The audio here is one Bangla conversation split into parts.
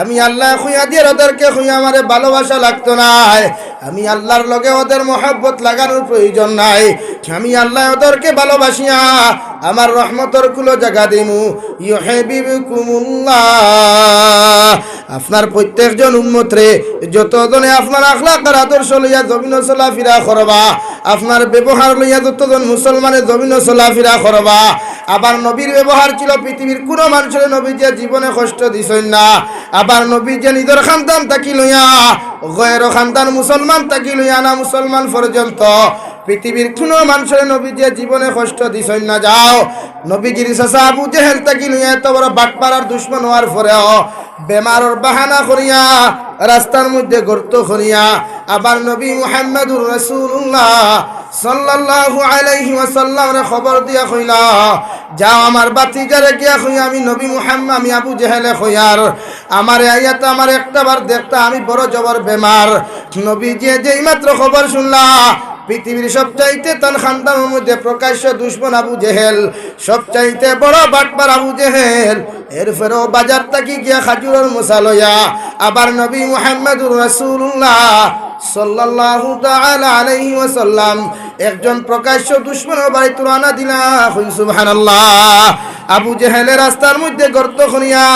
আমি আল্লাহ খুঁয়া দিয়ে ওদেরকে খুঁয়া আমারে ভালোবাসা লাগতো না। আমি আল্লাহর লগে ওদের মহাব্বত লাগানোর প্রয়োজন নাই। আমি আল্লাহ ওদেরকে ভালোবাসিয়া আমার রহমতর কুলো জায়গা দিমু। ইউহিবিকুমুল্লাহ আপনার প্রত্যেকজন উন্মতরে যতজনে আপনার আখলাক আর আদর্শ লইয়া জমিন চলাফিরা করবা, আপনার ব্যবহার লইয়া যতজন মুসলমানের জমিন চলাফিরা করবা, আবার নবীর ব্যবহার ছিল পৃথিবীর কোনো মানুষের নবী যে জীবনে কষ্ট দিছেন না, আবার নবী যে নিজের খানদান তাকি লইয়া, গয়ের খানদান মুসলমান তাকি লইয়া না মুসলমান পর্যন্ত। পৃথিবীর কোনো মানুষের নবী যে জীবনে কষ্ট দিছেন না যাও নবীজির সাসা আবু জেহেল তাকি লইয়া এত বড় বাটপাড়ার দুশ্মন হওয়ার পরেও বেমারর বাহানা করিয়া রাস্তার মধ্যে গর্ত করিয়া, আবার নবী মুহাম্মদুর রাসূলুল্লাহ সাল্লাল্লাহু আলাইহি ওয়াসাল্লামরে খবর দিয়া কইলা, যাও আমার বাতিজারে গিয়া কই আমি নবী মুহাম্মদ, আমি আবু জেহেলে কইয়ার আমার আয়াত আমার একটাবার দেখতা, আমি বড় জবর বেমার নবী যে যেই মাত্র খবর শুনলা, পৃথিবীর সবচাইতে তার খানদানের মধ্যে প্রকাশ্য দুশ্মন আবু জেহেল, সবচাইতে বড় বাটবার আবু জেহেল। এর এরপরেও বাজার তাকি গিয়া খাজুরের মশা লইয়া, আবার নবী মুহাম্মদুর রাসূলুল্লাহ একজন প্রকাশ্য দুশ্মন বাড়ি তুরানা দিলা আবু জেহেলের রাস্তার মধ্যে গর্ত খনিয়া,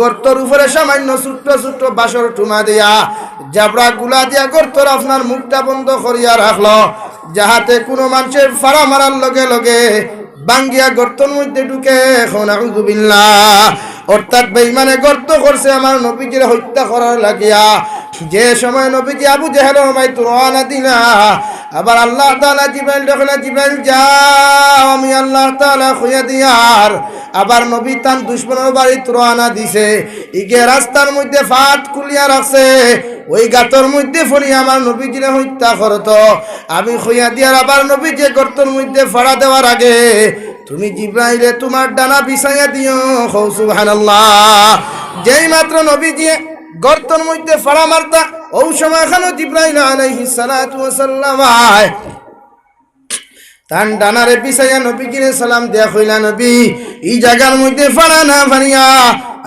গর্তর উপরে সামান্য ছোট্ট ছোট্ট বাসর টুমা দিয়া জাবরা গুলা দিয়া গর্তর আপনার মুখটা বন্ধ করিয়া রাখল। যাহাতে কোনো মানুষের ফাড়া মারার লগে লগে বাঙ্গিয়া গর্তর মধ্যে ঢুকে এখন আউজুবিল্লা অর্থাৎ বেইমানে গর্ত করছে আমার নবীজির হত্যা করার লাগিয়া। যে সময় নবীজি আবু জেহেল মাই তুরানা দিলা আবার আল্লাহ তালা জিব্রাইল দেখলে জিব্রাইল, যাও, আমি আল্লাহ তাআলা খুঁজে দিয়ার আবার নবী তান দুশ্মনের বাড়ি তুরানা দিছে। ইগে রাস্তার মধ্যে ফাট খুলিয়া রাখছে। ওই গাতর মধ্যে ফড়ি আমার নবীজিরে হত্যা করতো। আমি খুঁয়া দিয়ার আবার নবী যে গর্তর মধ্যে ফাড়া দেওয়ার আগে, তুমি জিব্রাইলে তোমার ডানা বিছাইয়া দিও হৌ সুবহানাল্লাহ। যেই মাত্র নবীজি গর্তর মধ্যে ফাড়া মারতা। ও সময় এখানে জিব্রাইল আলাইহিস সালাতু ওয়াসাল্লাম তান ডানারে পিছাইয়া নবীজিরে সালাম দেয়া কইলা, নবী, এই জায়গার মধ্যে ফাড়া না ফানিয়া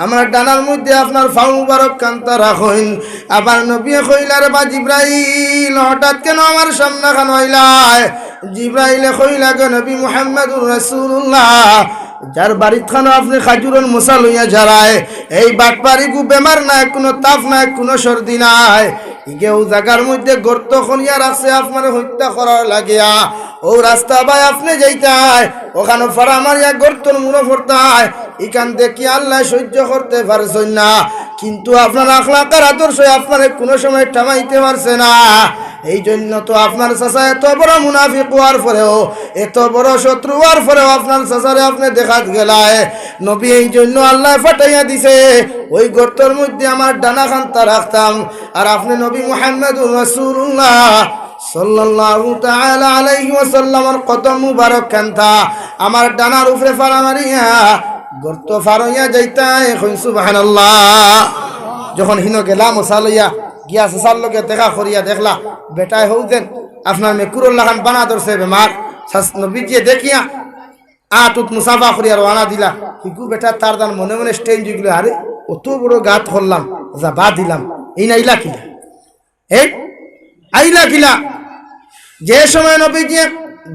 আমার ডানার মধ্যে আপনার ফাউ মুবারক কান্তা রাখইন আবার নবী কইলার বা জিব্রাইল, হঠাৎ কেন আমার সামনে খান হইলায় জিব্রাইলে কইলা, গো নবী মুহাম্মদুর রাসূলুল্লাহ যার বাড়িত খানো আপনি খাজুরের মশা লইয়া যারায় এই বাটপারি গু বেমার নাই, কোনো তাপ নাই, কোনো সর্দি নাই। ও জায়গার মধ্যে গর্ত খনিয়া রাখছে, আপনার হত্যা করার লাগিয়া। ও রাস্তা বাই আপনি যাইতায়, ওখানে ফাড়া মারিয়া গর্তর মুড়ো ফরতায় ইখান দেখি আল্লাহ সহ্য করতে পারছেন না। কিন্তু আপনার আখলাকার আদর্শ আপনার কোনো সময় টামাইতে পারছে না। এই জন্য তো আপনার চাচা এত বড় মুনাফিক হওয়ার পরেও, এত বড় শত্রু হওয়ার পরেও আপনার চাচারে আপনি দেখাত গেলায়। নবী এই জন্য আল্লাহ ফাটাইয়া দিছে। ওই গর্তর মধ্যে আমার ডানা খান্তা রাখতাম। আর আপনি নবী মুবারক কান্তা আমার ডানার উপরে গর্ত যখন হিনো গেলাম ওসালইয়া গিয়া সাসার লগে দেখা করিয়া দেখলা বেটায় হৌ দেন আপনার মেকুরুল্লাহ খান বানা ধরছে বেমার নবীজিয়ে দেখিয়া আতুত মুসাফা করিয়া রওনা দিলা। হিকু বেটা তার দান মনে মনে স্টেঞ্জ গেল আরে অত বড় গাত করলাম, যা বা দিলাম। এই না ইলা কিলা? এই আইলা কিলা? যে সময় নবীজি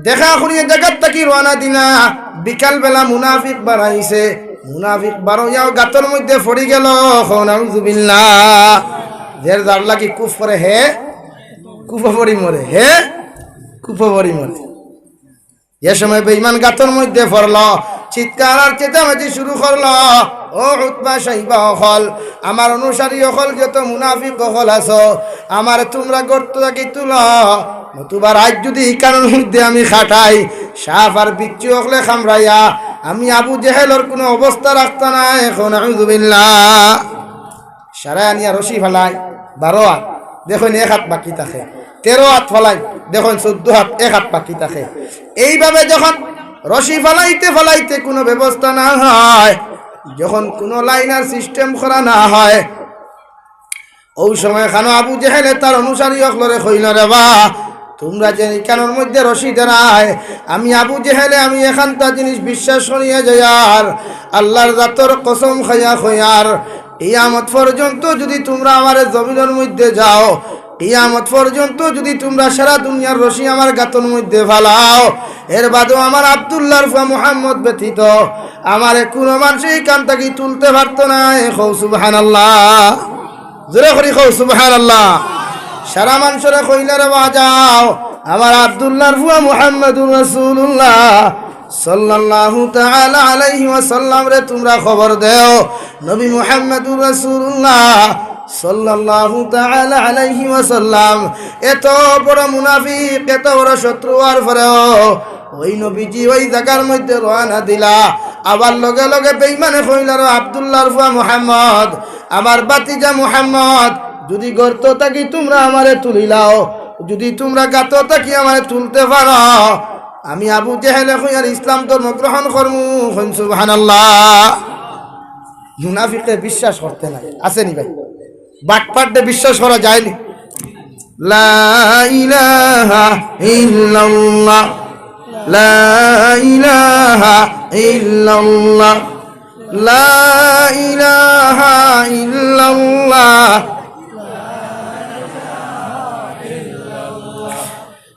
দেখা করিয়া জায়গার তাকি রওনা দিলা, বিকাল বেলা মুনাফিক বাড়াইছে মুনাফিক বারোয়াও গাতর মধ্যে পড়ি গেল নাউজুবিল্লাহ জের যার লাগি কুফ করে হে, কুফ পড়ি মরে, হে, কুফ পড়ি মরে। এ সময় বেইমান গাতর মধ্যে পড়ল, চিৎকার আর চেঁচামেচি শুরু করল, ও উৎপা সাইবা হল আমার অনুসারী হল যত মুনাফিক হল আছো, আমার তোমরা গর্ত থাকি তুল। নতুবা আজ যদি কারণ মধ্যে আমি খাটাই, সাপ আর বিচ্ছু হকলে খামরাইয়া আমি আবু জেহেলর কোনো অবস্থা রাখতা না এখন আলহামদুলিল্লাহ সারা আনিয়া রশি ফেলাই বারো হাত, দেখুন এক হাত বাকি থাকে। তেরো হাত ফেলাই, দেখুন চোদ্দ হাত এক হাত বাকি থাকে। এইভাবে যখন রশি ফেলাইতে ফেলাইতে কোনো ব্যবস্থা না হয় যখন কোনো লাইনার সিস্টেম করা না হয় ওই সময় খানো আবু জেহেলে তার অনুসারী অকলরে কইল রে বা, তোমরা যে কেনর মধ্যে রশি দেনায় আমি আবু জেহেলে, আমি এখানটা জিনিস বিশ্বাস করিয়া যাই আর, আল্লাহর জাতর কসম খাইয়া খয়ার কিয়ামত পর্যন্ত যদি তোমরা আমার জমিনের মধ্যে যাও, কিয়ামত পর্যন্ত যদি তোমরা সারা দুনিয়ার রশি আমার গাতন মধ্যে ফালাও, এর বাদেও আমার আবদুল্লাহ রফা মুহাম্মদ ব্যতীত আমার কোনো মানুষ এই কান্তাকি তুলতে পারতো না। খৌ সুবহান আল্লাহ জোরে করি খৌ সুবহান আল্লাহ সারা মানুষরা কইলারে বাজাও, আমার আবদুল্লাহর ফুয়া মুহাম্মদুর রাসূলুল্লাহ। রে তোমরা খবর দেও। নবী মুহাম্মদুর রাসূলুল্লাহ সাল্লাল্লাহু এত বড় মুনাফিক, এত বড় শত্রু আর পরেও ওই নবীজি ওই জায়গার মধ্যে রওনা দিলা। আবার লগে লগে বেঈমানে কইলার আব্দুল্লাহর ফুয়া মুহাম্মদ। আমার বাতিজা মুহাম্মদ, যদি গর্ত থাকি তোমরা আমারে তুলিলাও, যদি তোমরা গাত থাকি আমারে তুলতে পারো। আমি আবু জেহেলে হইয়ার ইসলাম ধর্ম গ্রহণ করমু হইন সুবহানাল্লাহ। মুনাফিকে বিশ্বাস করতে নাই। আসেনি ভাই? বাটপাটে বিশ্বাস করা যায়নি। লা লা লা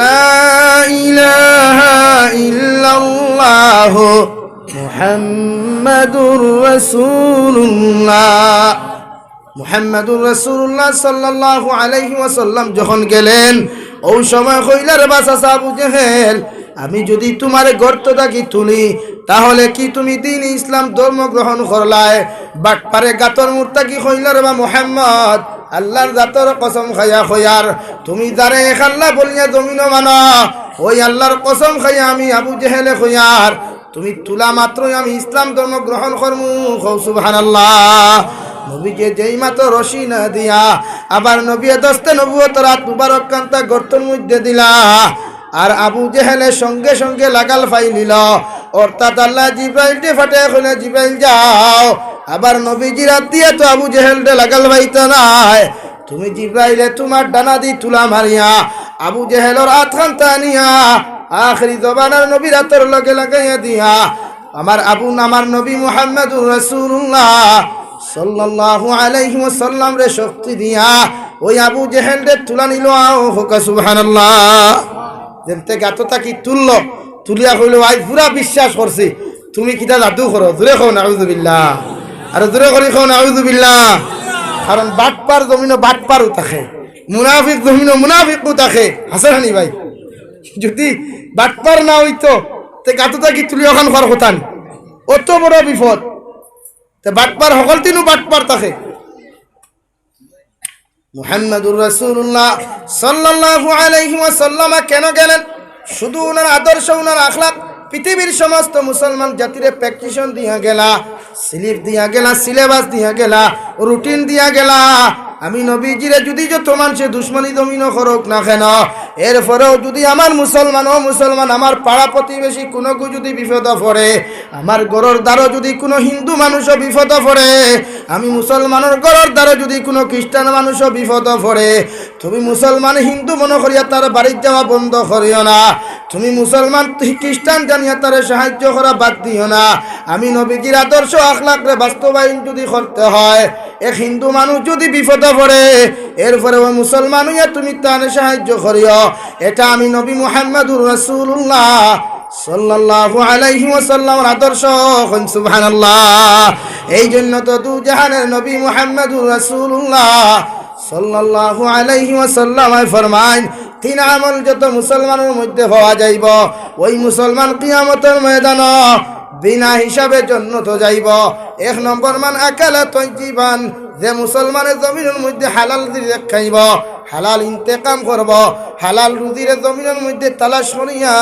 لا إله إلا الله محمد رسول الله মুহাম্মাদুর রাসূলুল্লাহ সাল্লাল্লাহু আলাইহি ওয়াসাল্লাম যখন গেলেন ওই সময় কইলার বাসা আবু জেহেল আমি যদি তোমার গর্ত থাকি তুলি, তাহলে কি তুমি দিন ইসলাম ধর্ম গ্রহণ করলায় বাটপারে গাতর মূর্তা কি কইলার বা মোহাম্মদ, আল্লাহর জাতর কসম খাইয়া খয়ার তুমি যারে এক আল্লাহ বলিয়া জমিন মানা, ওই আল্লাহর কসম খাইয়া আমি আবু জেহেলে খয়ার তুমি তুলা মাত্রই আমি ইসলাম ধর্ম গ্রহণ করমু খৌ সুবহানাল্লাহ। নবীকে যেই মাত্র রশি না দিয়া, আবার নবী দস্তে নবুয়ত রাত মুবারক কান্তা গর্তর মধ্যে দিলা। আর আবু জেহেলের সঙ্গে সঙ্গে লাগাল ফাই নিল। অর্থাৎ আল্লাহ জিব্রাইলটে ফাটে খুলে জিব্রাইল যাও। আবার নবীজি রাত দিয়ে তো আবু জেহেলটে লাগাল ফাইতে নাই। তুমি জিব্রাইলে তোমার ডানা দি তুলা মারিয়া, আবু জেহেলর আতখান টানিয়া, আখরি জবানার নবী রাতর লগে লাগাইয়া দিয়া। আমার আবু আমার নবী মুহাম্মদুর রাসূলুল্লাহ সাল্লাল্লাহু আলাইহি ওয়াসাল্লাম রে শক্তি দিয়া ওই আবু জেহেল রে তুলা নিল। হোকা, সুবহানাল্লাহ। যেতে গাত তাকি তুলল। তুলিয়া কইল, আই পুরা বিশ্বাস করছি তুমি কিটা জাদু করো দূরে খাও নাউজুবিল্লাহ আর দূরে করি খাও নাউজুবিল্লাহ কারণ বাটপার জমিনও বাটপারও থাকে। মুনাফিক জমিনও মুনাফিকও থাকে। হাসানি ভাই? যদি বাটপার না হইতো, তে গাত তাকি তুলি ওখান করার কথা নি। অত বড় বিপদ। তে বাটপার সকল তিনও বাটপার থাকে। মুহাম্মদুর রাসূলুল্লাহ সাল্লাল্লাহু আলাইহি ওয়াসাল্লাম কেন গেলেন? শুধু ওনার আদর্শ ওনার আখলাক পৃথিবীর সমস্ত মুসলমান জাতির প্র্যাকটিশন দিয়া গেলা স্লিপ দিয়া গেলা সিলেবাস দিয়া গেলা রুটিন দিয়া গেলা আমি নবীজিরে যদি যত মানুষে দুশ্মনী দমিন করুক না কেন, এরপরেও যদি আমার মুসলমান, ও মুসলমান, আমার পাড়া প্রতিবেশী কোনো যদি বিপদ পড়ে, আমার গরর দ্বারও যদি কোনো হিন্দু মানুষও বিপদ পড়ে, আমি মুসলমানের গরর দ্বারা যদি কোনো খ্রিস্টান মানুষও বিপদ পড়ে, তুমি মুসলমান হিন্দু মনে করিয়া তার বাড়ির যাওয়া বন্ধ করিও না, তুমি মুসলমান খ্রিস্টান জানিয়া তার সাহায্য করা বাদ দিও না, আমি নবীজির আদর্শ আখলাকরে বাস্তবায়ন যদি করতে হয় এক হিন্দু মানুষ যদি বিপদে পড়ে, এরপরে ওই মুসলমান তুমি তার সাহায্য করিও। এটা আমি নবী মুহাম্মদুর রাসূলুল্লাহ সাল্লাল্লাহু আলাইহি ওয়াসাল্লামের আদর্শ হন সুবহানাল্লাহ। এই জন্য তো দু জাহানের নবী মুহাম্মদুর রাসূলুল্লাহ সাল্লাল্লাহু আলাইহি ওয়াসাল্লাম ফরমাইন, তিন আমল যত মুসলমানের মধ্যে পাওয়া যাইব, ওই মুসলমান কিয়ামতের ময়দান বিনা হিসাবে জন্নত যাইব। এক নম্বর, মান আকালা তৈজিবান যে মুসলমানের জমিনের মধ্যে হালাল দিয়ে খাইব, হালাল ইন্তেকাম করব, হালাল রুজিরে জমিনের মধ্যে তালাশ করিয়া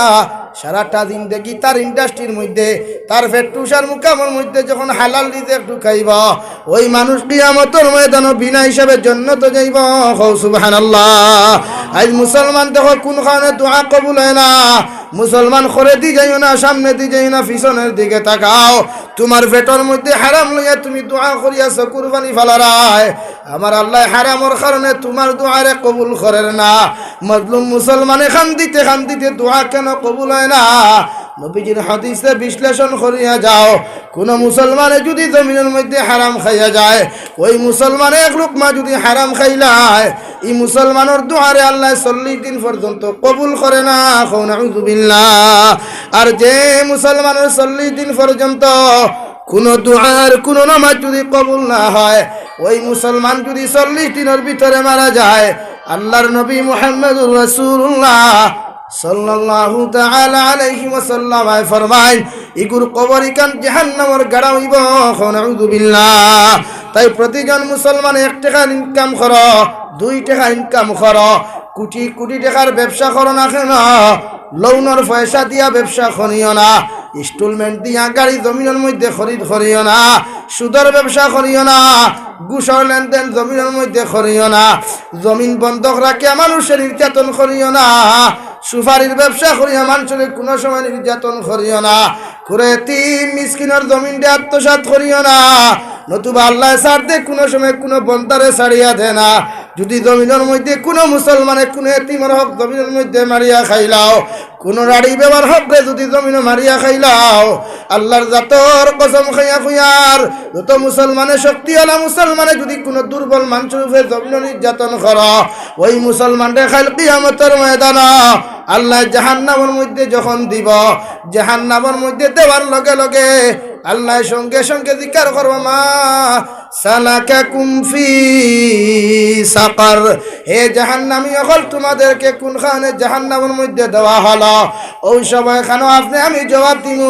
সারাটা দিন দেখি তার ইন্ডাস্ট্রির মধ্যে, তার ফেটুসার মুকামের মধ্যে যখন হালাল দিতে খাইব ওই মানুষ কিয়ামতর ময়দান বিনা হিসাবে জন্য তো যাইব। হৌ সুবাহান আজ মুসলমান দেখো কোন খানে দোয়া কবুল হয় না? মুসলমান করে দি যাইও না, সামনে দি যাই না, পিছনের দিকে তাকাও। তোমার পেটর মধ্যে হারাম লইয়া তুমি দোয়া করিয়াছ, কুরবানি ফালারায় আমার আল্লাহ হারামর কারণে তোমার দোয়ারে কবুল করেন না। মজলুম মুসলমানে খান দিতে খান দিতে দোয়া কেন কবুল হয় না? নবীজির হাদিসে বিশ্লেষণ করিয়া যাও। কোন মুসলমানে যদি জমিনের মধ্যে হারাম খাইয়া যায়, ওই মুসলমানে এক লোকমা যদি হারাম খাইলায়, এই মুসলমানের দোয়ারে আল্লাহ চল্লিশ দিন পর্যন্ত কবুল করে না আর যে মুসলমানের চল্লিশ দিন পর্যন্ত কোনো দোয়ার কোনো নামাজ যদি কবুল না হয়, ওই মুসলমান যদি চল্লিশ দিনের ভিতরে মারা যায়, আল্লাহর নবী মুহাম্মদুর রাসূলুল্লাহ সাল্লাল্লাহু তাআলা আলাইহি ওয়াসাল্লাম আয় ফরমায় ইগুর কবর ইকান জাহান্নামের গাড়া হইব নাউযু বিল্লাহ তাই প্রতিজন মুসলমান এক টাকা ইনকাম কর, দুই টাকা ইনকাম কর। কোটি কোটি টাকার ব্যবসা করো না কেন? লোনের পয়সা দিয়া ব্যবসা করিও না। ইনস্টলমেন্ট দিয়া গাড়ি জমিনের মধ্যে খরিদ করিও না। সুদর ব্যবসা করিও না। ঘুষর লেনদেন জমিনের মধ্যে করিও না। জমিন বন্ধক রাখিয়া মানুষের নির্যাতন করিও না। সুপারির ব্যবসা করিয়া মানুষের কোনো সময় নির্যাতন করিও না। করে তিন মিসকিনের জমিনটা আত্মসাত করিও না। নতুবা আল্লাহ সার দে কোনো সময় কোনো বন্দারে ছাড়িয়া দে না। যদি জমিনের মধ্যে কোনো মুসলমানে কোনো এতিমের হক জমিনের মধ্যে মারিয়া খাইলাও, কোনো রাড়ি ব্যবহার রে যদি জমিনে মারিয়া খাইলাও, আল্লাহর জাতর কসম খাইয়া খুইয়ার যত মুসলমানে শক্তিওয়ালা মুসলমানে যদি কোনো দুর্বল মানুষের উপরে জমিন নির্যাতন কর, ওই মুসলমানরে খাইল কিয়ামতের ময়দান। আল্লাহ জাহান্নামের মধ্যে যখন দিব, জাহান্নামের মধ্যে দেওয়ার লগে লগে আল্লাহ সঙ্গে সঙ্গে জিকার করব মা। সালাকা কুমফি সাকার। হে জাহান্নামি অকল তোমাদেরকে কোন খানে জাহান্নামের মধ্যে দেওয়া হলো। ওই সময় খানো, আপনি, আমি জবাব দিব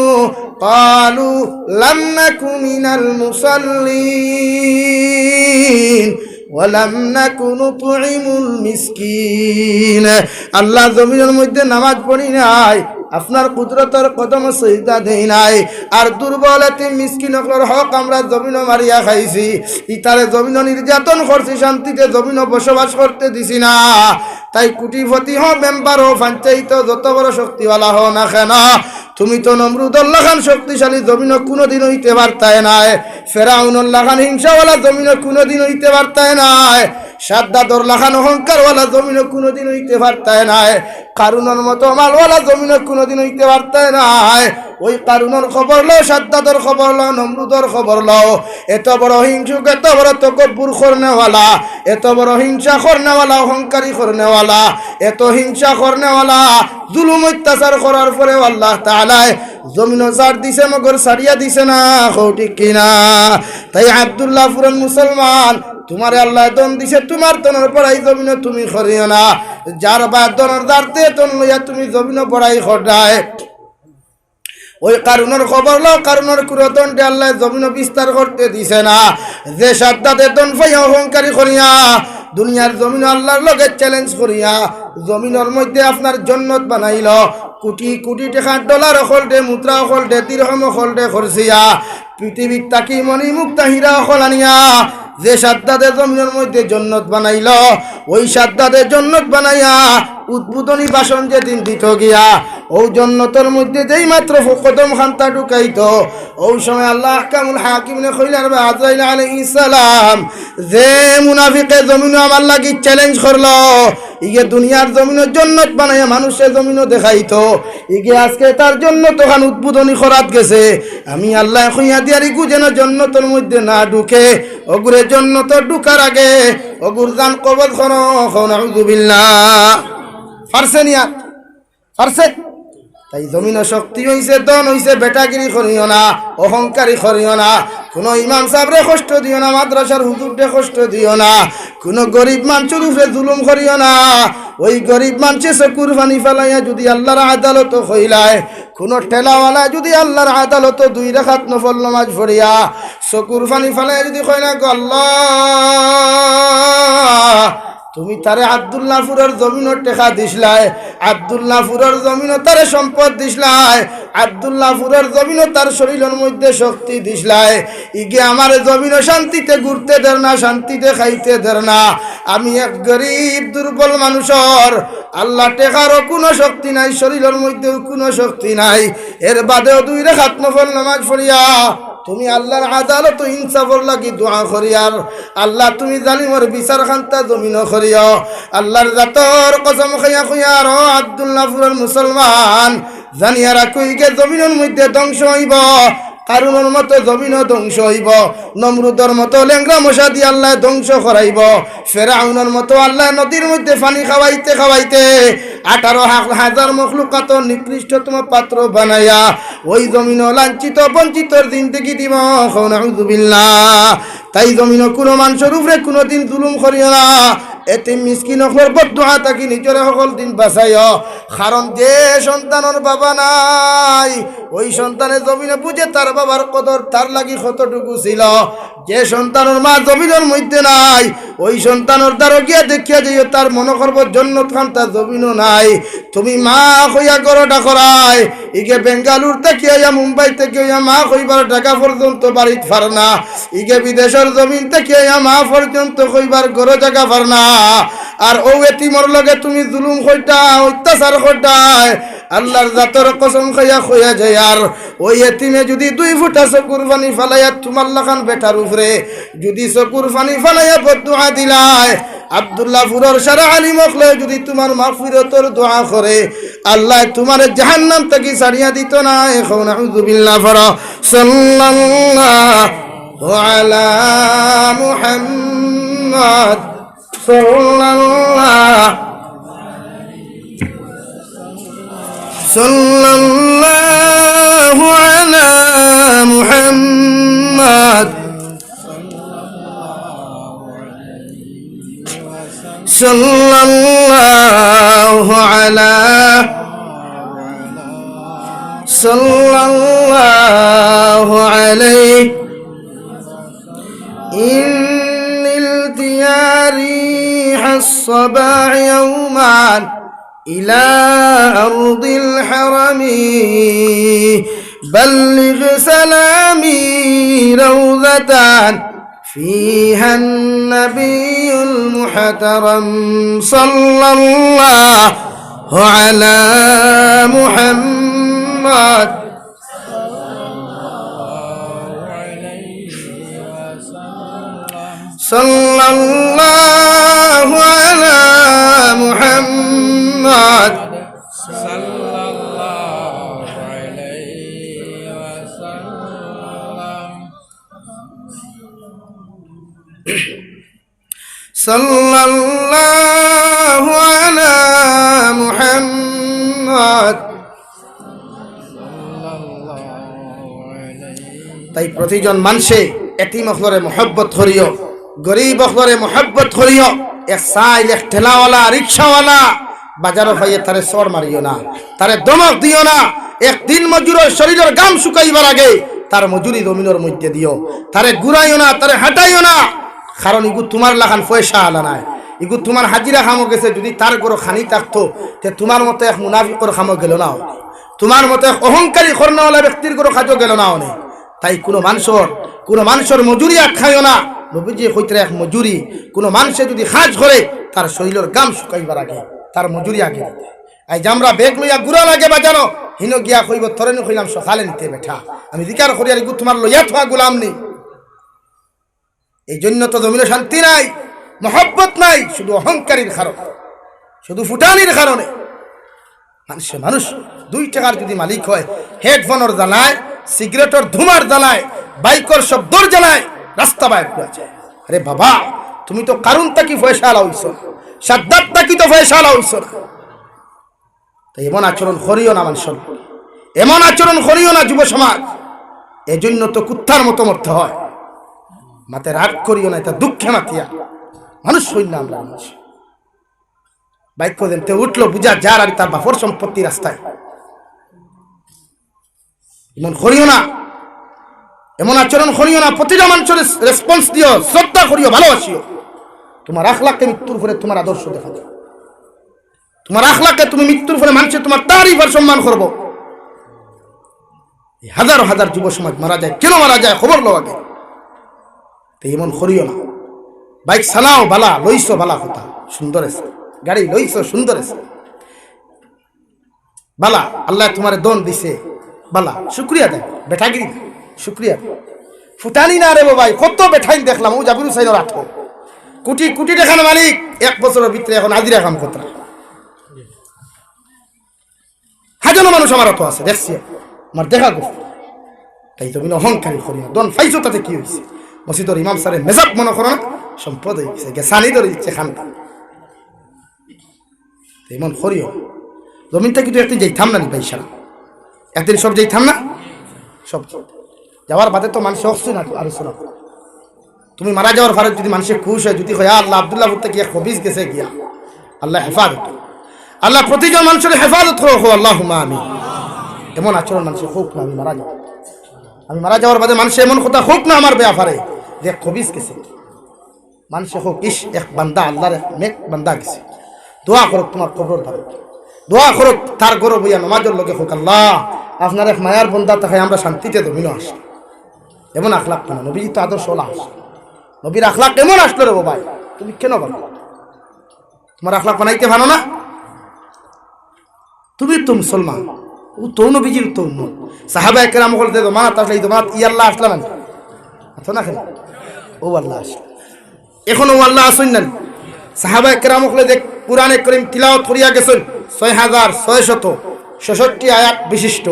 কালু লান্নাকু মিনাল মুসাল্লিন ওয়ালাম নাকুনু তুইমুল মিসকিন। আল্লাহ জমিনের মধ্যে নামাজ পড়ি নাই। আপনার কুদরতর কদম সহিতা দেই নাই। আর দুর্বল এতে মিসকিন অকলর হক আমরা জমিন মারিয়া খাইছি। ইতারে জমিন নির্যাতন করছি, শান্তিতে জমিন বসবাস করতে দিছি না। তাই কুটিপতি হ মেম্বার হো পঞ্চায়েত যত বড় শক্তিওয়ালা হো না কেন, তুমি তো নমরুদুল্লাহ খান শক্তিশালী জমিন কোনোদিন হইতে পারতায় নাই। ফেরাউনুল্লাহ খান হিংসাওয়ালা জমিন কোনোদিন হইতে পারতায় নাই। সাদ্দাদর লাখান অহংকারওয়ালা জমিন কোনোদিন হইতে পারতায় নাই কারুনের মতো মালওয়ালা জমিন কোনোদিন হইতে পারতায় নাই ওই কারুনের খবর লও সাদ্দাদর খবর লও, নমরুদর খবর লও। এত বড় হিংসুক, এত বড় তকব্বুর করনেওয়ালা এত বড় হিংসা করনেওয়ালা অহংকারী করনেওয়ালা এত হিংসা করনেওয়ালা জুলুম অত্যাচার করার পরে আল্লাহ তালায় জমিন সার দিছে, মগর সারিয়া দিছে না ঠিক কিনা। তাই আবদুল্লাহ ফুরন মুসলমান তোমার আল্লাহ দন দিছে, তোমার তনের পড়াই জমিন তুমি করিও না। যার বা দনের দাঁড়তে তন লইয়া তুমি জমিন পড়াই খটায় ওই কারুনের খবর লো কারুনের কুরতনটি আল্লাহ জমিন বিস্তার করতে দিছে না। যে সাদ্দাতে তন ফাইয়া অহংকারী করিয়া, দুনিয়ার জমিন আল্লাহর লগে চ্যালেঞ্জ করিয়া, জমিনের মধ্যে আপনার জন্নত বানাইল। কোটি কোটি টাকা ডলার অকলটে মুদ্রা অকলটে তিরহম অকলটে খরচিয়া। পৃথিবীর তাকি মণি মুক্তা হীরা অকল আনিয়া যে সাদ্দাদের জমিনের মধ্যে জন্নত বানাইল, ওই সাদ্দাদের জন্নত বানাইয়া উদ্বোধনী বাসন যেদিন দিত গিয়া ও জন্নতর মধ্যে যেই মাত্র কদম খান্তা ঢুকাইতো ওই সময় আল্লাহ কামুল হাকিমনে কইলার বা আজরাইল আলাইহিস সালাম, যে মুনাফিকে জমিন আমার লাগি চ্যালেঞ্জ করল, ইগে দুনিয়ার জমিনের জন্নত বানাইয়া মানুষের জমিনও দেখাইতো, ইগে আজকে তার জন্য তখন উদ্বোধনী করাত গেছে, আমি আল্লাহ কইয়া দিয়ারি গু যেন জন্নতর মধ্যে না ঢুকে, অগুরে জন্নত ঢুকার আগে, অগুর জান কবজ করো নাউযুবিল্লাহ ফারসে নিয়া, ফারসে। তাই জমিন শক্তি হইছে দন হইছে, বেটাগিরি করিও না, অহংকারী করিও না। কোনো ইমাম সাহেবরে কষ্ট দিও না, মাদ্রাসার হুজুররে কষ্ট দিও না। কোনো গরিব মানুষের উপরে জুলুম করিও না। ওই গরিব মানুষে চকুর পানি ফেলাইয়া যদি আল্লাহর আদালত হইলায়, কোনো ঠেলাওয়ালা যদি আল্লাহর আদালত দুই রেখাত নফল নমাজ পড়িয়া চকুর পানি ফেলাইয়া যদি কইলা গো আল্লাহ তুমি তারে আবদুল্লাহপুরের জমিনও টেকা দিসলাই, আবদুল্লাহপুরের জমিনও তারে সম্পদ দিসলাই, আবদুল্লাহপুরের জমিনও তার শরীরের মধ্যে শক্তি দিসলাই। ইগে আমার জমিনও শান্তিতে ঘুরতে দের না, শান্তিতে খাইতে দের না। আমি এক গরিব, দুর্বল মানুষের। আল্লাহ টেকারও কোনো শক্তি নাই, শরীরের মধ্যেও কোনো শক্তি নাই। এর বাদেও দুই রেখাত নফল নামাজ পড়িয়া তুমি আল্লাহর আদালত ইনসাফর লাগি দোয়া করিয়ার আল্লাহ তুমি জালিমর বিচার খান্তা জমিন করিয়া, আল্লাহর জাতর কসম খাইয়া খুঁয়ার ও আব্দুল্লাহপুরের মুসলমান জানিয়ারা কুইকে জমিনের মধ্যে ধ্বংস হইব। কারুনের মতো জমিন ধ্বংস হইব। নমরুদর মতো লেংরা মশা দিয়ে আল্লাহ ধ্বংস করাইব। ফেরাউনের মতো আল্লাহ নদীর মধ্যে পানি খাওয়াইতে খাওয়াইতে আঠারো হাজার মখলুকাত নিকৃষ্টতম পাত্র বানাইয়া ওই জমিন লাঞ্ছিত, বঞ্চিতর থেকে দিব। নাউজুবিল্লাহ তাই জমিন কোনো মানুষের উপরে কোনোদিন জুলুম করিও না। এতে মিসকিন হকলের বদুয়া থাকি নিজরে সকল দিন বাঁচাইও। কারণ যে সন্তানের বাবা নাই, ওই সন্তানের জমিনে বুঝে তার বাবার কদর তার লাগি কতটুকু ছিল। যে সন্তানের মা জমিনের মধ্যে নাই, ওই সন্তানের দ্বারা গিয়া দেখিয়া যাইও তার মনে জন্য তার জমিনও নাই। তুমি মা হইয়া করো করায়, ইগে বেঙ্গালুর থেকে ইয়া মুম্বাই থেকে ইয়া মা কইবার টাকা পর্যন্ত বাড়িতে ফার না, ইগে বিদেশের জমিন থেকে ইয়া মা পর্যন্ত কইবার গরো জায়গা ফার না। আর ও এতিমর লগে তুমি জুলুম কইটা, অত্যাচার কইটায় আল্লাহর জাতর কসম খাইয়া খইয়া যায়। আর ওই এতিমে যদি দুই ফুটা চকুর পানি ফালাইয়া তোমার লাখান বেটার উপরে, যদি চকুর পানি ফালাইয়া বদুয়া দিলায়, আব্দুল্লাহ ফুরর সারা আলী মখলে যদি তোমার মাফিরতর দোয়া করে, আল্লাহ তোমার জাহান্নাম থেকে সারিয়া দিত না, এখন আউযুবিল্লাহ ফর সাল্লাল্লাহু আলা মুহাম্মদ। صلى الله صلى الله على محمد صلى الله على صلى الله عليه التياريح الصباح يومان إلى أرض الحرم. بلغ سلامي روضة فيها النبي المحترم صلى الله على محمد. صلى الله على محمد صلى الله عليه وسلم صلى الله على محمد صلى الله عليه তাই প্রতিজন মানুষে এতিম অখলরে মোহব্বত করিও গরিব অখলরে মোহব্বত করিও। এক সাইল, এক ঠেলাওয়ালা, রিক্সাওয়ালা। বাজারও পাইয়ে তারে সর মারিও না, তারে দমক দিও না। এক দিন মজুরের শরীরের গাম শুকাইবার আগে তার মজুরি জমিনের মধ্যে দিও। তারে ঘুরাইও না, তারে হাঁটাইও না। কারণ ইগু তোমার লাখান পয়সা আলা নাই। ইগু তোমার হাজিরা খামো গেছে, যদি তার গরো খানি থাকতো, তে তোমার মতো এক মুনাফিকর খামো গেল না। তোমার মতো এক অহংকারী কর্ণওয়ালা ব্যক্তির গরো খাজো গেল না অনেক। তাই কোনো মানুষের কোনো মানুষের মজুরি আর খাইও না। নবীজি কইতে এক মজুরি, কোনো মানুষে যদি খাজ করে, তার শরীরের গাম শুকাইবার আগে, তার মজুরি আগে যে আমরা বেগ লইয়া গুড়া লাগে বাজানো, হিনো গিয়া কইব তরে নি কইলাম, সকালে নিতে বেঠা। আমি দিকার করি, আর তোমার লইয়া থাকা গুলাম নেই। এই জন্য তো জমিনে শান্তি নাই, মহব্বত নাই, শুধু অহংকারীর কারণে, শুধু ফুটানির কারণে। মানুষে মানুষ, দুই টাকার যদি মালিক হয়, হেডফোনের জ্বালায়, সিগারেটের ধুমার জ্বালায়, বাইকর শব্দর জ্বালায় রাস্তা বাইর করেছে আরে বাবা, তুমি তো কারণ তাকি পয়সা আলা হইছ? সাদ্দাত তাকি তো পয়সা আলা হইছ তাই এমন আচরণ করিও না মানুষের এমন আচরণ করিও না যুব সমাজ। এজন্য তো কুত্তার মতো মরতে হয়। মাতে রাগ করিও না, এটা দুঃখে মাতিয়া। মানুষ হইল না আমরা মানুষ। বাইক করেন তে উঠল, বুঝা যার আর তার বাপর সম্পত্তি রাস্তায়। এমন করিও না। এমন আচরণ করিও না প্রতিটা মানুষের রেসপন্স দিও শ্রদ্ধা করিও ভালোবাসিও। তোমার আখলাকে মৃত্যুর পরে তোমার আদর্শ দেখা যাবে তোমার আখলাকে তুমি মৃত্যুর পরে মানুষের তোমার তারিফ আর সম্মান করব। হাজার হাজার যুব সমাজ মারা যায়। কেন মারা যায়? খবর লো আগে। এমন করিও না। বাইক চালাও বালা লইছ বালা কথা। সুন্দর আছে। গাড়ি লইছ সুন্দর আছে। বালা আল্লাহ তোমার দন দিছে। বালা শুক্রিয়া দেয়। বেঠাগিরি দেয়, শুক্রিয়া। ফুটানি না রে বাবাই, কত বেঠাইন দেখলাম, ও জাবির হুসাইন রাখো কোটি কোটি টাকার মালিক, এক বছরের ভিতরে এখন হাজিরা কাম করতে হাজারো মানুষ আমার অত আছে, দেখছি। আমার দেখা গো। তাই তুমি অহংকারী করি না। দন ফাইছো তাতে কি হয়েছে মসজিদর ইমাম সারে মেজাব মনে করো না? সম্পদ হয়ে গেছে গেসানি ধরে দিচ্ছে খানটা এমন করিও। জমিনটা কিন্তু একদিন যাইতাম না নি পয়সা একদিন সব যাইতাম না? সব যাওয়ার বাদে তো মানুষ অসুন না, আরও শোনা তুমি মারা যাওয়ার পরে যদি মানুষের খুশ হয়, যদি হয় আল্লাহ, আবদুল্লাহ করতে গিয়া খবিজ গেছে গিয়া। আল্লাহ হেফাজত আল্লাহ প্রতিজন মানুষের হেফাজত হোক আল্লাহ আমি এমন আচরণ মানুষের হোক না, আমি মারা যাব। আমি মারা যাওয়ার বাদে মানুষের এমন কথা হোক না আমার ব্যাপারে যে খবিজ গেছে। মানুষে হোক, ইস, এক বান্দা, আল্লাহর এক নেক বান্দা গেছে। দোয়া করুক তোমার কবর ধারক দোয়া করুক তার গরব হইয়া নমাজের লোকে হোক, আল্লাহ, আপনার এক মায়ার বন্দা তাকে আমরা শান্তিতে দমিন আসি। এমন আখলাক কেন? নবীজি তো আদর্শ হলো নবীর আখলাক কেমন আসলো রে ভাই তুমি কেন বলো তোমার আখলাক বানাইতে ভালো না? তুমি তো মুসলমান। ও তো নবীজির তো উম্মত। সাহাবা একরাম বলতে দমানাত আসলে, এই দমানাত ই আল্লাহ আসলাম না আছো না কেন? ও আল্লাহ আসলো। এখন ও আল্লাহ আসুন না সাহাবা একরাম হলে দেখ কোরআনে করিম তিলাওয়াত করিয়া গেছেন, ছয় হাজার ছয় শত ছেষট্টি আয়াত বিশিষ্ট।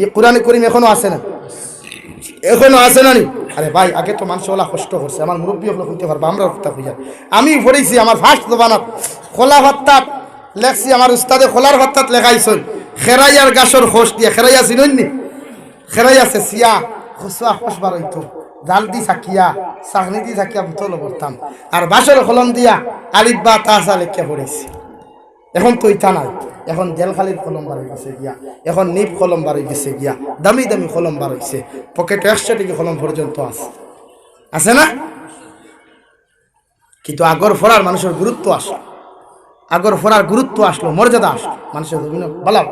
এই কোরআনে করিম এখনও আছে না? এখনও আছে না নি? আরে ভাই, আগে তো মানুষ ওলা কষ্ট করছে, আমার মুরব্বী হলো হইতে পারব আমরা কথা খুঁজা আমি পড়েছি আমার ফার্স্ট দোকানত খোলা ভাত্তাত লেখছি, আমার উস্তাদে খোলার ভাত্তাত লেখাইছেন, খেরাইয়ার গাছর খোস দিয়ে, খেরাইয়া চিননি খেরাই আছে, সিয়া খস বার হইতো, জাল দি সাকিয়া চাকনি দি সাকিয়া বোতল করতাম আর বাসর কলম দিয়া আলিব্বা তাসা লেখিয়া পড়েছি এখন তো ইটা নাই। এখন জেলখালির কলম বার গেছে গিয়া। এখন নিপ কলম বার গেছে গিয়া। দামি দামি কলম বার হয়েছে পকেটে একশো টাকা কলম পর্যন্ত আছে। আছে না? কিন্তু আগর ফোড়ার মানুষের গুরুত্ব আসলো আগর ফোড়ার গুরুত্ব আসলো মর্যাদা আসলো। মানুষের বিভিন্ন বলা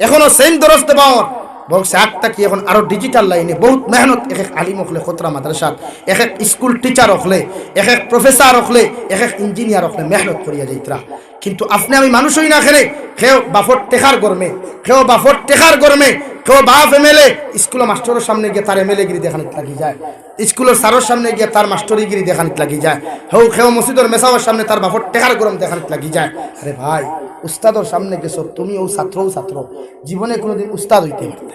এখনও সেম দরস্তে পাওয়ার বলছে আটটা কি এখন আরও ডিজিটাল লাইনে বহুত মেহনত এক এক আলিম হলে খতরা মাদ্রাসাত, এক এক স্কুল টিচার হলে এক এক প্রফেসর হলে এক এক ইঞ্জিনিয়ার হলে মেহনত করিয়া যাইতরা। কিন্তু আপনি আমি মানুষই না খেলে কেউ বাফর টেকার গরমে কেউ বাফর টেকার গরমে কেউ বাপ এমএলএ স্কুলের মাস্টারের সামনে গিয়ে তার এমএলএ গিরি দেখানিত লাগি যায়। স্কুলের স্যারের সামনে গিয়ে তার মাস্টারি গিরি দেখানিত লাগি যায়। হেউ খেউ মসজিদের মেসাওয়ার সামনে তার বাফর টেকার গরম দেখানিত লাগি যায়। আরে ভাই উস্তাদর সামনে গেছো, তুমিও ছাত্রও ছাত্র। জীবনে কোনোদিন উস্তাদ হইতে পারতে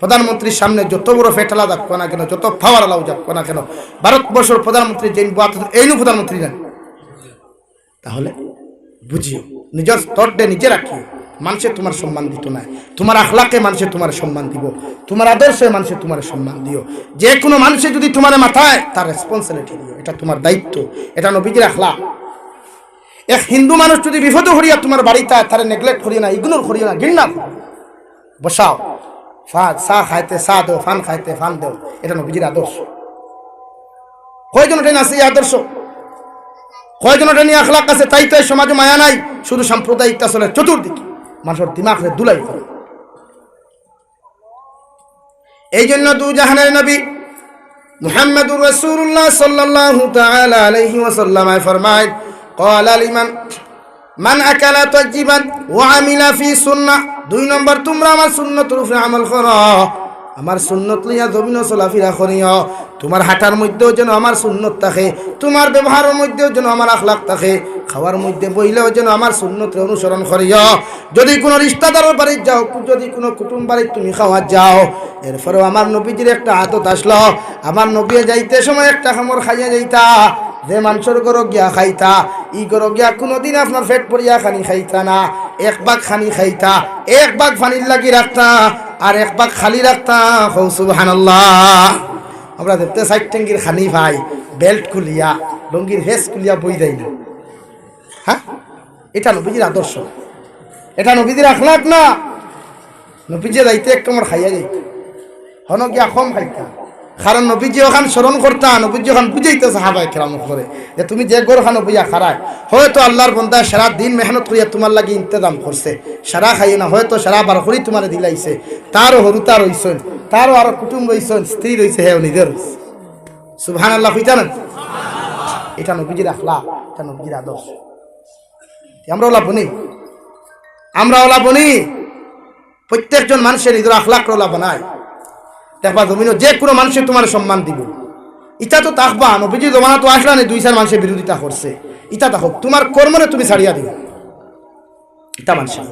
প্রধানমন্ত্রীর সামনে যত বড় ফেটালা যাক না কেন, যত ফাওয়ার আলাও যাক না কেন, ভারতবর্ষের প্রধানমন্ত্রী যে এইনু প্রধানমন্ত্রী নেন তাহলে বুঝিও, নিজের স্তরটা নিজে রাখিও। মানুষে তোমার সম্মান দিত না। তোমার আখলাকে মানুষে তোমার সম্মান দিব। তোমার আদর্শে মানুষে তোমার সম্মান দিও। যে কোনো মানুষে যদি তোমার মাথায় তার রেসপন্সিবিলিটি দিও, এটা তোমার দায়িত্ব, এটা নবীজির আখলা এক হিন্দু মানুষ যদি বিপদ হরিয়া তোমার বাড়িতে তার নেগলেক্ট করিও না ইগনোর করিও না করো। বসাও। খাইতে, চা দেও ফান খাইতে ফান দেও, এটা নবীজির আদর্শ। কয়জন আছে এই আদর্শ? কয়জন এটা নিয়ে আখলাক আছে? তাই তো এই সমাজে মায়া নাই, শুধু সাম্প্রদায়িকতা চলে। চতুর্দিকে মানুষের দিমাগরে দুলাই করে। এই জন্য দু জাহানের নবী মুহাম্মদুর রাসূলুল্লাহ সাল্লাল্লাহু তাআলা আলাইহি ওয়াসাল্লাম ফরমায় قال لمن মান আকালা তাজিবান ওয়া আমিলা ফি সুন্নাহ দুই নম্বর তোমরা আমার সুন্নতের উপরে আমল করো আমার সুন্নত লইয়া জমিন চলাফেরা করিও তোমার হাঁটার মধ্যেও যেন আমার সুন্নত থাকে তোমার ব্যবহারের মধ্যেও যেন আমার আখলাক থাকে খাওয়ার মধ্যে বইলেও যেন আমার সুন্নতের অনুসরণ করিও যদি কোনো রিস্তাদারের বাড়ি যাও যদি কোনো কুটুম বাড়ির তুমি খাওয়া যাও এরপরেও আমার নবীজির একটা আদত আসলো আমার নবী যাইতে সময় একটা খামর খাইয়া যাইতা যে মানুষের গরো গিয়া খাইতা, ই গরো গিয়া কোনোদিন আপনার ফেট পড়িয়া খানি খাইতা না। এক বাগ খানি খাইতা, এক বাগ ফানির লাগি রাখতা, আর এক বাগ খালি রাখতা। হৌ, সুবহানাল্লাহ। আমরা দেখতে সাইড ট্যাঙ্গির খানি ভাই, বেল্ট খুলিয়া, লঙ্গির হেস খুলিয়া বই দেয় না হ্যাঁ? এটা নবীজির আদর্শ। এটা নবীজির আখলাক না? নবীজি যাইতে এক কামড় খাইয়া যাইত। হন গিয়া কম খাইতা। কারণ নবীজি ওখান স্মরণ করতা, নবীজি ওখান বুঝাইতে সাহাবাই কেরাম করে যে তুমি যে গোর খানো বইয়া খারায় হয়তো আল্লাহর বন্ধা সারা দিন মেহনত করিয়া তোমার লাগি ইন্তজাম করছে, সারা খাইয়ে না, হয়তো সারা বার করি তোমার দিলাইছে। তারও হরুতা রইছেন তারও আরও কুটুম রইছেন স্ত্রী রইছে হ্যাঁ নিজের সুবহান আল্লাহ না এটা নবীজির আখলা এটা নবীজির আদর্শ। আমরা ওলা বনি আমরা ওলা বনি প্রত্যেকজন মানুষের নিজের আখলাক ওলা বানায় দেখবা জমিন যে কোনো মানুষের তোমার সম্মান দিব। ইটা তো তাকবা, নবীজি জমানা তো আসলা দুই চার মানুষের বিরোধিতা করছে। ইটা তাহক তোমার কর্মরে তুমি ছাড়িয়া দিও ইটা মানুষের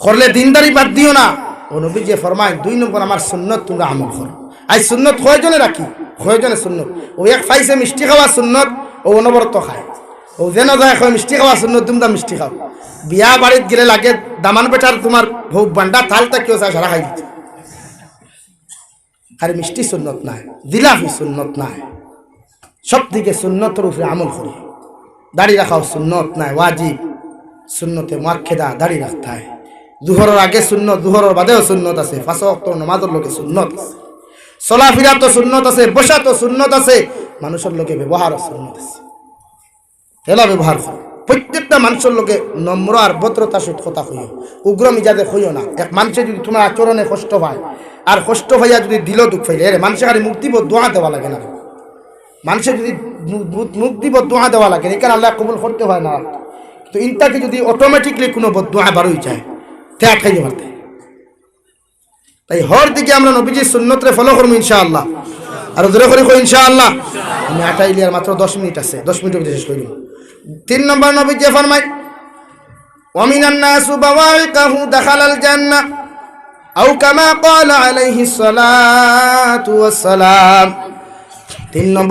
করলে দিনদারি বাদ দিও না। ও নবী যে ফরমায়, দুই নম্বর আমার সুন্নত, তোমরা আমল করো। আজ সুন্নত কয়জনে রাখি? কয়জনে সুন্নত? ও এক ফাইসে মিষ্টি খাওয়া সুন্নত, ও অনবরত খায়। ও যেন যায় কয় মিষ্টি খাওয়া সুন্নত, তোমরা মিষ্টি খাও। বিয়া বাড়িত গেলে লাগে, দামান বেটার তোমার ভোগ বান্ডা থালটা কেউ চায় সারা খাই দিচ্ছে আর মিষ্টি সুন্নত নাই দিলাফি সুন্নত নাই। সব দিকে সুন্নতের উপরে আমল করি। দাড়ি রাখাও সুন্নত নাই, ওয়াজিব। সুন্নতে মার্খেদা দাড়ি রাখতে হয়। দুহরের আগে সুন্নত, দুহরের বাদেও সুন্নত আছে। ফাঁসক তো নমাজের লোকে সুন্নত আছে। চলাফিরা তো সুন্নত আছে বসা তো সুন্নত আছে। মানুষের লোকে ব্যবহারও সুন্নত আছে। এলা ব্যবহার করো। প্রত্যেকটা মানুষের লোকে নম্র আর ভদ্রতা সহিত কথা হইও উগ্র মিজাজে হইও না। এক মানুষে যদি তোমার আচরণে কষ্ট পায় আর কষ্ট ভাইয়া যদি দিল দুঃখ পাইলে, এর মানুষের খালি মুক্তি দিব দোয়া দেওয়া লাগে না। মানুষের যদি মুখ দিব দোয়া দেওয়া লাগে এখানে আল্লাহ কবুল করতে হয় না। তো ইনটাকে যদি অটোমেটিকলি কোনো দোয়া বারোই যায়, তে আটকাই মারতে তাই হর দিকে আমরা নবীজির সুন্নতরে ফলো করব ইনশাআল্লাহ। আর ধরে করি কই ইনশাআল্লাহ। আমি আটাইলি আর মাত্র দশ মিনিট আছে, দশ মিনিট ভিতরে শেষ করি তিন নম্বর নবী জে ফরমাই অমিনান্না সুবাওয়াইকাহু দাখালাল জান্নাহ আও কামা কল আলাইহিস সালাতু ওয়াস সালাম। তিন নম্বর